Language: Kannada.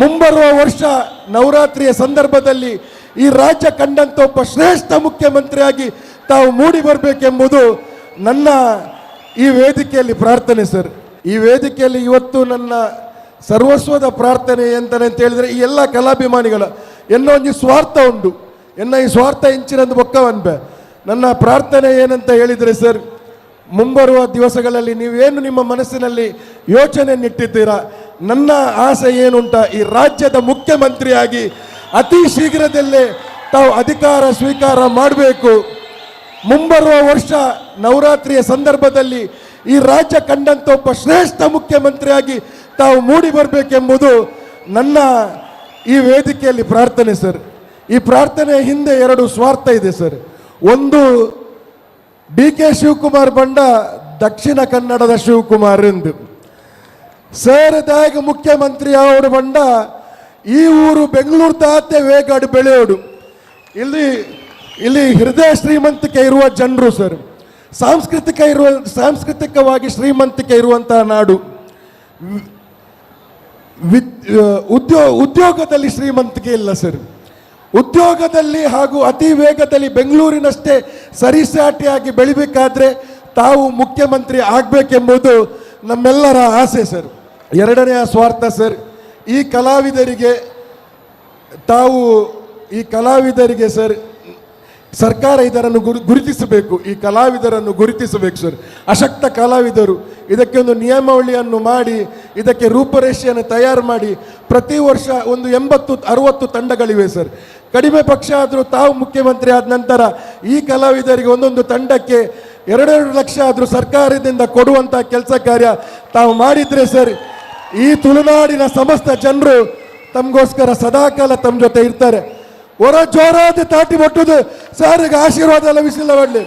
ಮುಂಬರುವ ವರ್ಷ ನವರಾತ್ರಿಯ ಸಂದರ್ಭದಲ್ಲಿ ಈ ರಾಜ್ಯ ಕಂಡಂತ ಒಬ್ಬ ಶ್ರೇಷ್ಠ ಮುಖ್ಯಮಂತ್ರಿಯಾಗಿ ತಾವು ಮೂಡಿ ಬರಬೇಕೆಂಬುದು ನನ್ನ ಈ ವೇದಿಕೆಯಲ್ಲಿ ಪ್ರಾರ್ಥನೆ ಸರ್. ಈ ವೇದಿಕೆಯಲ್ಲಿ ಇವತ್ತು ನನ್ನ ಸರ್ವಸ್ವದ ಪ್ರಾರ್ಥನೆ ಎಂತಾನೆ ಅಂತ ಹೇಳಿದ್ರೆ ಈ ಎಲ್ಲ ಕಲಾಭಿಮಾನಿಗಳ ಎನ್ನೋ ಒಂದು ಸ್ವಾರ್ಥ ಉಂಟು. ಎನ್ನ ಈ ಸ್ವಾರ್ಥ ಇಂಚಿನಂದು ಬೊಕ್ಕವನ್ಬೆ ನನ್ನ ಪ್ರಾರ್ಥನೆ ಏನಂತ ಹೇಳಿದರೆ ಸರ್, ಮುಂಬರುವ ದಿವಸಗಳಲ್ಲಿ ನೀವೇನು ನಿಮ್ಮ ಮನಸ್ಸಿನಲ್ಲಿ ಯೋಚನೆ ಯೋಚನೆಯನ್ನಿಟ್ಟಿದ್ದೀರಾ? ನನ್ನ ಆಸೆ ಏನುಂಟ, ಈ ರಾಜ್ಯದ ಮುಖ್ಯಮಂತ್ರಿಯಾಗಿ ಅತಿ ಶೀಘ್ರದಲ್ಲೇ ತಾವು ಅಧಿಕಾರ ಸ್ವೀಕಾರ ಮಾಡಬೇಕು. ಮುಂಬರುವ ವರ್ಷ ನವರಾತ್ರಿಯ ಸಂದರ್ಭದಲ್ಲಿ ಈ ರಾಜ್ಯ ಕಂಡಂತ ಒಬ್ಬ ಶ್ರೇಷ್ಠ ಮುಖ್ಯಮಂತ್ರಿಯಾಗಿ ತಾವು ಮೂಡಿ ಬರಬೇಕೆಂಬುದು ನನ್ನ ಈ ವೇದಿಕೆಯಲ್ಲಿ ಪ್ರಾರ್ಥನೆ, ಸರ್. ಈ ಪ್ರಾರ್ಥನೆ ಹಿಂದೆ ಎರಡು ಸ್ವಾರ್ಥ ಇದೆ, ಸರ್. ಒಂದು, ಡಿ ಕೆ ಶಿವಕುಮಾರ್ ಬಂಡ ದಕ್ಷಿಣ ಕನ್ನಡದ ಶಿವಕುಮಾರ್ ಎಂದು. ಸರ್ ದಾಗ ಮುಖ್ಯಮಂತ್ರಿ ಅವರು ಬಂಡ ಈ ಊರು ಬೆಂಗಳೂರು ತಾತೆ ವೇಗಾಡು ಬೆಳೆಯೋಡು ಇಲ್ಲಿ ಇಲ್ಲಿ ಹೃದಯ ಶ್ರೀಮಂತಿಕೆ ಇರುವ ಜನರು ಸರ್ ಸಾಂಸ್ಕೃತಿಕ ಇರುವ, ಸಾಂಸ್ಕೃತಿಕವಾಗಿ ಶ್ರೀಮಂತಿಕೆ ಇರುವಂತಹ ನಾಡು. ಉದ್ಯೋ, ಉದ್ಯೋಗದಲ್ಲಿ ಶ್ರೀಮಂತಿಕೆ ಇಲ್ಲ ಸರ್ ಉದ್ಯೋಗದಲ್ಲಿ ಹಾಗೂ ಅತಿ ವೇಗದಲ್ಲಿ ಬೆಂಗಳೂರಿನಷ್ಟೇ ಸರಿಸಾಟಿಯಾಗಿ ಬೆಳಿಬೇಕಾದ್ರೆ ತಾವು ಮುಖ್ಯಮಂತ್ರಿ ಆಗಬೇಕೆಂಬುದು ನಮ್ಮೆಲ್ಲರ ಆಸೆ ಸರ್ ಎರಡನೆಯ ಸ್ವಾರ್ಥ ಸರ್, ಈ ಕಲಾವಿದರಿಗೆ ತಾವು, ಈ ಕಲಾವಿದರಿಗೆ ಸರ್, ಸರ್ಕಾರ ಇದರನ್ನು ಗುರು, ಗುರುತಿಸಬೇಕು, ಈ ಕಲಾವಿದರನ್ನು ಗುರುತಿಸಬೇಕು ಸರ್. ಅಶಕ್ತ ಕಲಾವಿದರು ಇದಕ್ಕೆ ಒಂದು ನಿಯಮಾವಳಿಯನ್ನು ಮಾಡಿ, ಇದಕ್ಕೆ ರೂಪರೇಷೆಯನ್ನು ತಯಾರು ಮಾಡಿ, ಪ್ರತಿ ವರ್ಷ ಒಂದು ಎಂಬತ್ತು, ಅರುವತ್ತು ತಂಡಗಳಿವೆ ಸರ್. ಕಡಿಮೆ ಪಕ್ಷ ಆದರೂ ತಾವು ಮುಖ್ಯಮಂತ್ರಿ ಆದ ನಂತರ ಈ ಕಲಾವಿದರಿಗೆ ಒಂದೊಂದು ತಂಡಕ್ಕೆ ಎರಡೆರಡು ಲಕ್ಷ ಆದರೂ ಸರ್ಕಾರದಿಂದ ಕೊಡುವಂಥ ಕೆಲಸ ಕಾರ್ಯ ತಾವು ಮಾಡಿದ್ರೆ ಸರ್ ಈ ತುಳುನಾಡಿನ ಸಮಸ್ತ ಜನರು ತಮಗೋಸ್ಕರ ಸದಾಕಾಲ ತಮ್ಮ ಜೊತೆ ಇರ್ತಾರೆ. ಹೊರ ಜೋರಾದ ತಾಟಿ ಮುಟ್ಟುದು ಸಾರಿಗೆ ಆಶೀರ್ವಾದ ಲಭಿಸಿಲ್ಲ ಮಾಡಲಿ